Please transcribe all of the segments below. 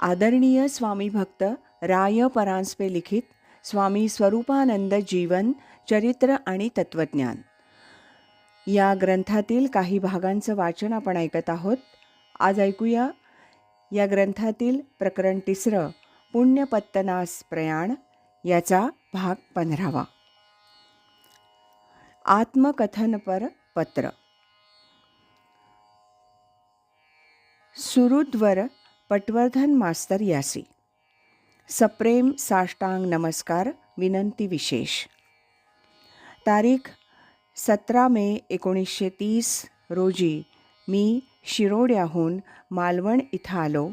आदरणीय स्वामी भक्त राय परांजपे लिखित स्वामी स्वरूपानंद जीवन चरित्र आणि तत्वज्ञान. या ग्रंथातील काही भागांचं वाचन आपण ऐकत आहोत. आज ऐकूया या ग्रंथातील प्रकरण तिसरं पुण्यपत्तनास प्रयाण याचा भाग पंधरावा. आत्मकथनपर पत्र. सुरुद्वर पटवर्धन मास्तर यासी. सप्रेम साष्टांग नमस्कार विनंती विशेष. तारीख सतरा मे एकोणीसशे तीस रोजी मी शिरोड्याहून मालवण इथं आलो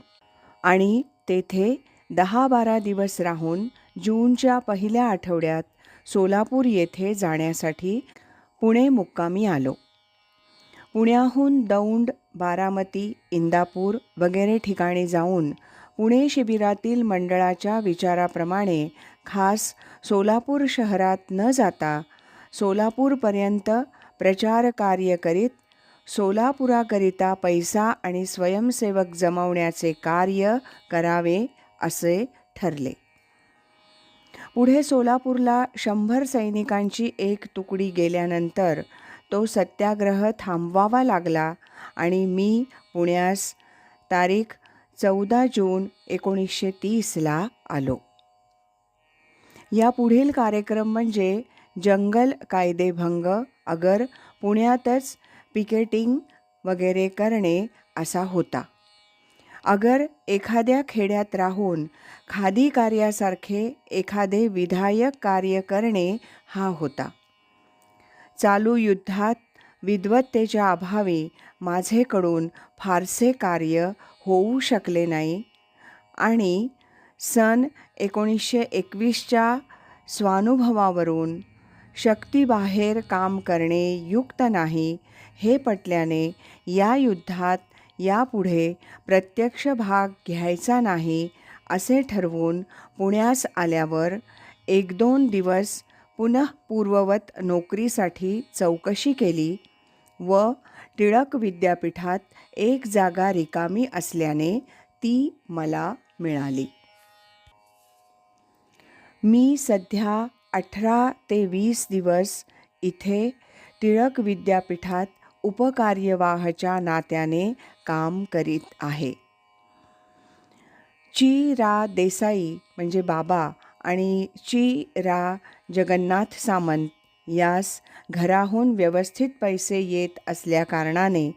आणि तेथे दहा बारा दिवस राहून जूनच्या पहिल्या आठवड्यात सोलापूर येथे जाण्यासाठी पुणे मुक्कामी आलो. पुण्याहून दौंड बारामती इंदापूर वगैरे ठिकाणी जाऊन पुणे शिबिरातील मंडळाच्या विचाराप्रमाणे खास सोलापूर शहरात न जाता सोलापूरपर्यंत प्रचार कार्य करीत सोलापुराकरिता पैसा आणि स्वयंसेवक जमवण्याचे कार्य करावे असे ठरले. पुढे सोलापूरला शंभर सैनिकांची एक तुकडी गेल्यानंतर तो सत्याग्रह थांबवावा लागला आणि मी पुण्यास तारीख चौदा जून एकोणीसशे तीसला आलो. या पुढील कार्यक्रम म्हणजे जंगल कायदेभंग अगर पुण्यातच पिकेटिंग वगैरे करणे असा होता. अगर एखाद्या खेड्यात राहून खादी कार्यासारखे एखादे विधायक कार्य करणे हा होता. चालू युद्धात विद्वत्तेच्या अभावी माझेकडून फारसे कार्य होऊ शकले नाही. आणि सन एकोणीसशे एकवीसच्या स्वानुभवावरून शक्तीबाहेर काम करणे युक्त नाही हे पटल्याने या युद्धात यापुढे प्रत्यक्ष भाग घ्यायचा नाही असे ठरवून पुण्यास आल्यावर एक दोन दिवस पुनः पूर्ववत नोकरीसाठी चौकशी केली व टिळक विद्यापीठात एक जागा रिकामी असल्याने ती मला मिळाली. मी सध्या अठरा ते वीस दिवस इथे टिळक विद्यापीठात उपकार्यवाहच्या नात्याने काम करीत आहे. ची रा देसाई म्हणजे बाबा आणि ची रा जगन्नाथ सामंत यास घराहून व्यवस्थित पैसे येत असल्याकारणाने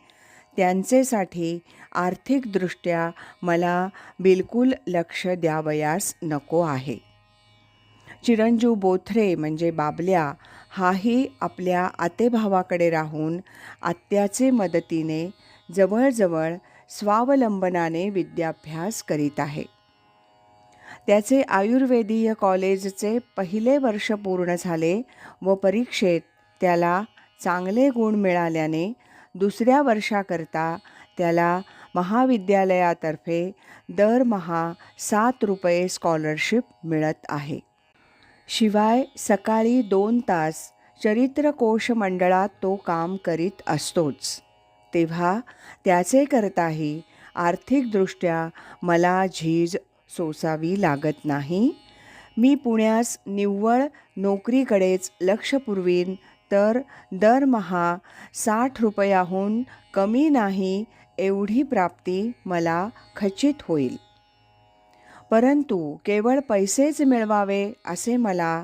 त्यांचेसाठी आर्थिकदृष्ट्या मला बिलकुल लक्ष द्यावयास नको आहे. चिरंजीव बोथरे म्हणजे बाबल्या हाही आपल्या आतेभावाकडे राहून आत्याचे मदतीने जवळजवळ स्वावलंबनाने विद्याभ्यास करीत आहे. त्याचे आयुर्वेदीय कॉलेजचे पहिले वर्ष पूर्ण झाले व परीक्षेत त्याला चांगले गुण मिळाल्याने दुसऱ्या वर्षाकरता त्याला महाविद्यालयातर्फे दरमहा सात रुपये स्कॉलरशिप मिळत आहे. शिवाय सकाळी दोन तास चरित्रकोश मंडळात तो काम करीत असतोच. तेव्हा त्याचे करताही आर्थिकदृष्ट्या मला झीज सोसावी लागत नाही. मी पुण्यास निव्वळ नोकरीकडेच लक्ष पुरवीन तर दरमहा साठ रुपयाहून कमी नाही एवढी प्राप्ती मला खचित होईल. परंतु केवळ पैसेच मिळवावे असे मला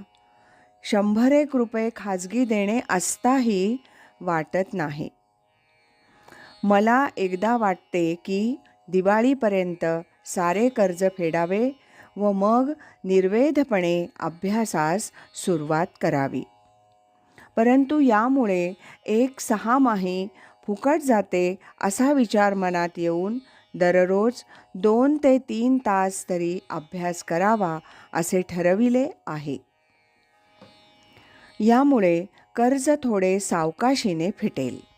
शंभर एक रुपये खाजगी देणे असताही वाटत नाही. मला एकदा वाटते की दिवाळीपर्यंत सारे कर्ज फेडावे व मग निर्वेधपणे अभ्यासास सुरुवात करावी. परंतु यामुळे एक सहामाही फुकट जाते असा विचार मनात येऊन दररोज दोन ते तीन तास तरी अभ्यास करावा असे ठरविले आहे. यामुळे कर्ज थोडे सावकाशीने फिटेल.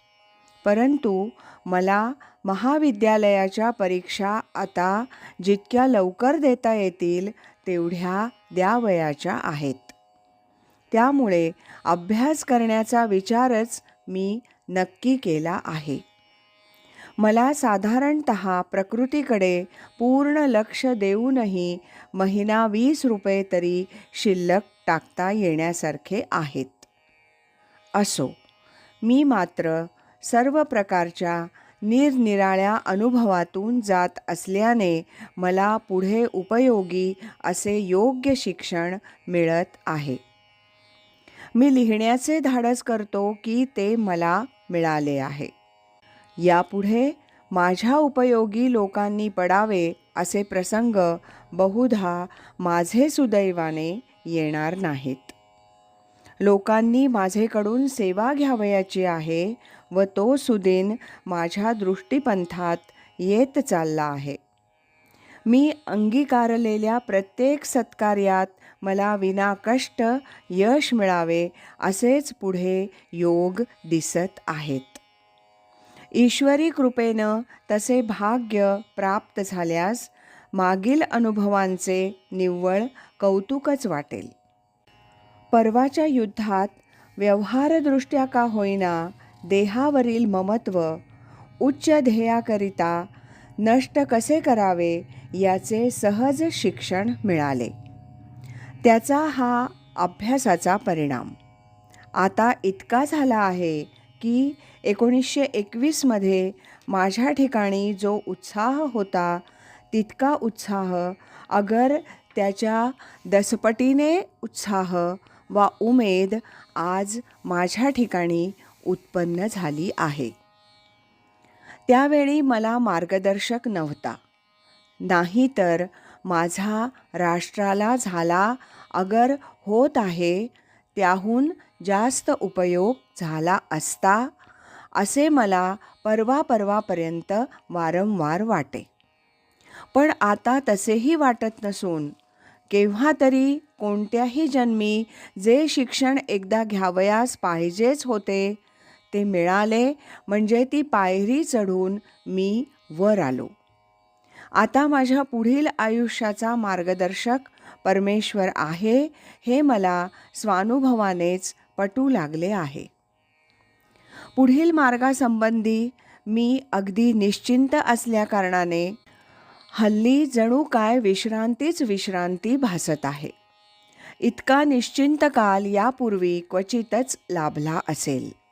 परंतु मला महाविद्यालयाच्या परीक्षा आता जितक्या लवकर देता येतील तेवढ्या द्यावयाच्या आहेत. त्यामुळे अभ्यास करण्याचा विचारच मी नक्की केला आहे. मला साधारणत प्रकृतीकडे पूर्ण लक्ष देऊनही महिना वीस रुपये तरी शिल्लक टाकता येण्यासारखे आहेत. असो मी मात्र सर्व प्रकारच्या निरनिराळ्या अनुभवातून जात असल्याने मला पुढे उपयोगी असे योग्य शिक्षण मिळत आहे. मी लिहिण्याचे धाडस करतो की ते मला मिळाले आहे. यापुढे माझ्या उपयोगी लोकांनी पडावे असे प्रसंग बहुधा माझे सुदैवाने येणार नाहीत. लोकांनी माझेकडून सेवा घ्यावयाची आहे व तो सुदिन माझ्या दृष्टीपंथात येत चालला आहे. मी अंगीकारलेल्या प्रत्येक सत्कार्यात मला विना कष्ट यश मिळावे असेच पुढे योग दिसत आहेत. ईश्वरी कृपेनं तसे भाग्य प्राप्त झाल्यास मागील अनुभवांचे निव्वळ कौतुकच वाटेल. परवाच्या युद्धात व्यवहारदृष्ट्या का होईना देहावरील ममत्व उच्च ध्येयाकरिता नष्ट कसे करावे याचे सहज शिक्षण मिळाले. त्याचा हा अभ्यासाचा परिणाम. आता इतका झाला आहे की एकोणीसशे एकवीसमध्ये माझ्या ठिकाणी जो उत्साह होता तितका उत्साह अगर त्याच्या दसपटीने उत्साह वा उमेद आज माझ्या ठिकाणी उत्पन्न झाली आहे. त्यावेळी मला मार्गदर्शक नव्हता. नाही तर माझा राष्ट्राला झाला अगर होत आहे त्याहून जास्त उपयोग झाला असता असे मला परवा परवापर्यंत वारंवार वाटे. पण आता तसेही वाटत नसून केव्हा तरी कोणत्याही जन्मी जे शिक्षण एकदा घ्यावयास पाहिजेच होते ते मिळाले म्हणजे ती पायरी चढून मी वर आलो. आता माझ्या पुढील आयुष्याचा मार्गदर्शक परमेश्वर आहे हे मला स्वानुभवानेच पटू लागले आहे. पुढील मार्गासंबंधी मी अगदी निश्चिंत असल्याकारणाने हल्ली जणू काय विश्रांतीच विश्रांती भासत आहे. इतका निश्चिंत काल यापूर्वी क्वचितच लाभला असेल.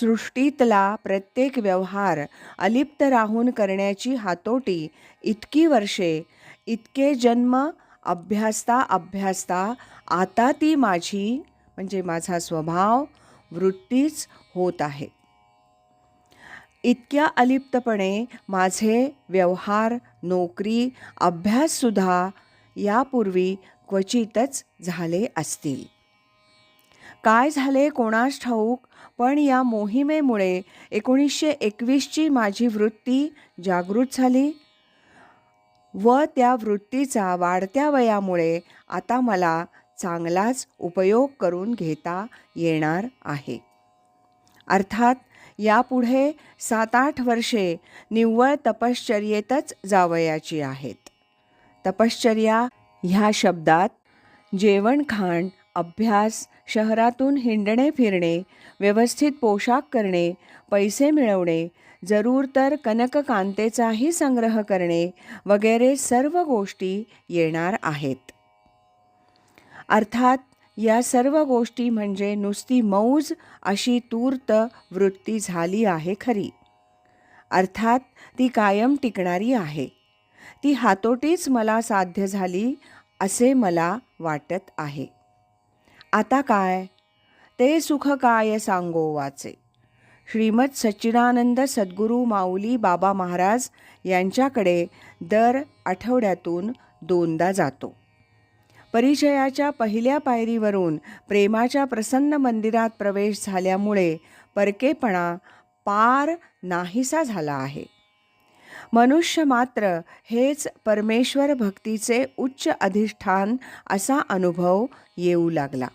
सृष्टीतला प्रत्येक व्यवहार अलिप्त राहून करण्याची हातोटी इतकी वर्षे इतके जन्म अभ्यासता अभ्यासता आता ती माझी म्हणजे माझा स्वभाव वृत्तीच होत आहे. इतक्या अलिप्तपणे माझे व्यवहार नोकरी अभ्याससुद्धा यापूर्वी क्वचितच झाले असतील. काय झाले कोणास ठाऊक? पण या मोहिमेमुळे एकोणीसशे एकवीसची माझी वृत्ती जागृत झाली व त्या वृत्तीचा वाढत्या वयामुळे आता मला चांगलाच उपयोग करून घेता येणार आहे. अर्थात यापुढे सात आठ वर्षे निव्वळ तपश्चर्येतच जावयाची आहेत. तपश्चर्या ह्या शब्दात जेवण खाण अभ्यास शहरातून हिंडणे फिरणे व्यवस्थित पोशाख करणे पैसे मिळवणे जरूर तर कनककांतेचाही संग्रह करणे वगैरे सर्व गोष्टी येणार आहेत. अर्थात या सर्व गोष्टी म्हणजे नुसती मौज अशी तूर्त वृत्ती झाली आहे खरी. अर्थात ती कायम टिकणारी आहे. ती हातोटीच मला साध्य झाली असे मला वाटत आहे. आता काय? ते सुख काय सांगो वाचे? श्रीमद सच्चिदानंद सद्गुरू माऊली बाबा महाराज यांच्याकडे दर आठवड्यातून दोनदा जातो. परिचयाच्या पहिल्या पायरीवरून प्रेमाच्या प्रसन्न मंदिरात प्रवेश झाल्यामुळे परकेपणा पार नाहीसा झाला आहे. मनुष्य मात्र हेच परमेश्वर भक्तीचे उच्च अधिष्ठान असा अनुभव येऊ लागला.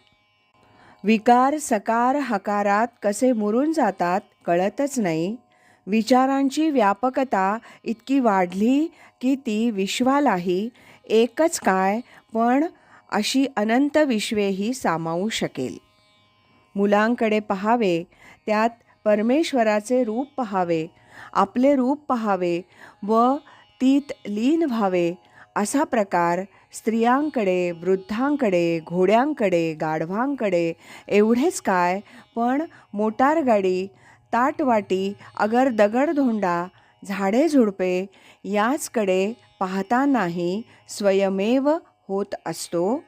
विकार सकार हकारात कसे मुरून जातात कळतच नाही. विचारांची व्यापकता इतकी वाढली की ती विश्वालाही एकच काय पण अशी अनंत विश्वेही सामावू शकेल. मुलांकडे पहावे त्यात परमेश्वराचे रूप पहावे आपले रूप पहावे व तीत लीन व्हावे असा प्रकार स्त्रियांकडे वृद्धांकडे घोड्यांकडे गाढवांकडे एवढेच काय. पण मोटारगाडी ताटवाटी अगर दगडधोंडा झाडे झुडपे याचकडे पाहतानाही स्वयमेव होत असतो.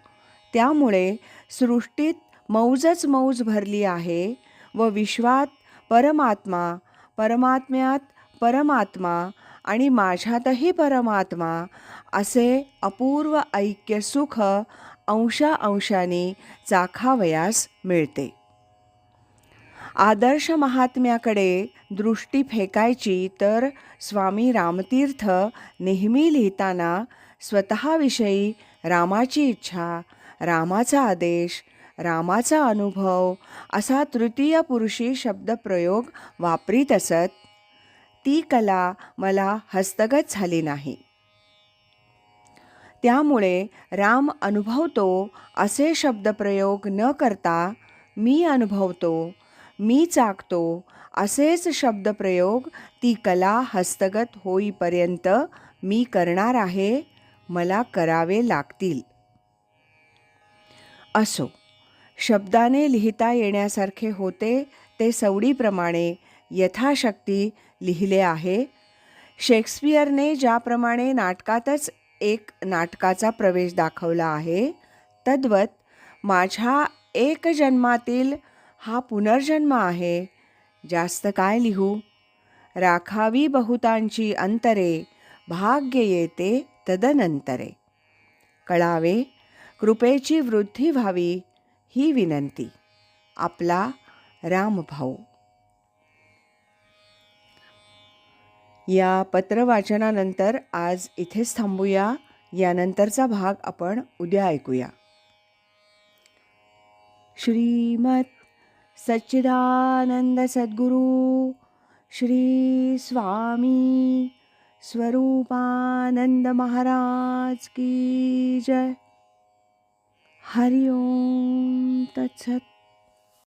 त्यामुळे सृष्टीत मौजच मौज भरली आहे व विश्वात परमात्मा परमात्म्यात परमात्मा आणि माझ्यातही परमात्मा असे अपूर्व ऐक्य सुख अंशा अंशाने चाखावयास मिळते. आदर्श महात्म्याकडे दृष्टी फेकायची तर स्वामी रामतीर्थ नेहमी लिहिताना स्वतःविषयी रामाची इच्छा रामाचा आदेश रामाचा अनुभव असा तृतीय पुरुषी शब्दप्रयोग वापरीत असत. ती कला मला हस्तगत झाली नाही. त्यामुळे राम अनुभवतो असे शब्दप्रयोग न करता मी अनुभवतो मी चाकतो असेच शब्दप्रयोग ती कला हस्तगत होईपर्यंत मी करणार आहे मला करावे लागतील. असो. शब्दाने लिहिता येण्यासारखे होते ते सवडीप्रमाणे यथाशक्ती लिहिले आहे. शेक्सपियरने ज्याप्रमाणे नाटकातच एक नाटकाचा प्रवेश दाखवला आहे तद्वत माझ्या एक जन्मातील हा पुनर्जन्म आहे. जास्त काय लिहू? राखावी बहुतांची अंतरे भाग्य येते तदनंतरे. कळावे? कृपेची वृद्धी व्हावी ही विनंती. आपला रामभाऊ. या पत्रवाचनानंतर आज इथेच थांबूया. यानंतरचा भाग आपण उद्या ऐकूया. श्रीमत सच्चिदानंद सद्गुरू श्री स्वामी स्वरूपानंद महाराज की जय. हरि ओम तत्सत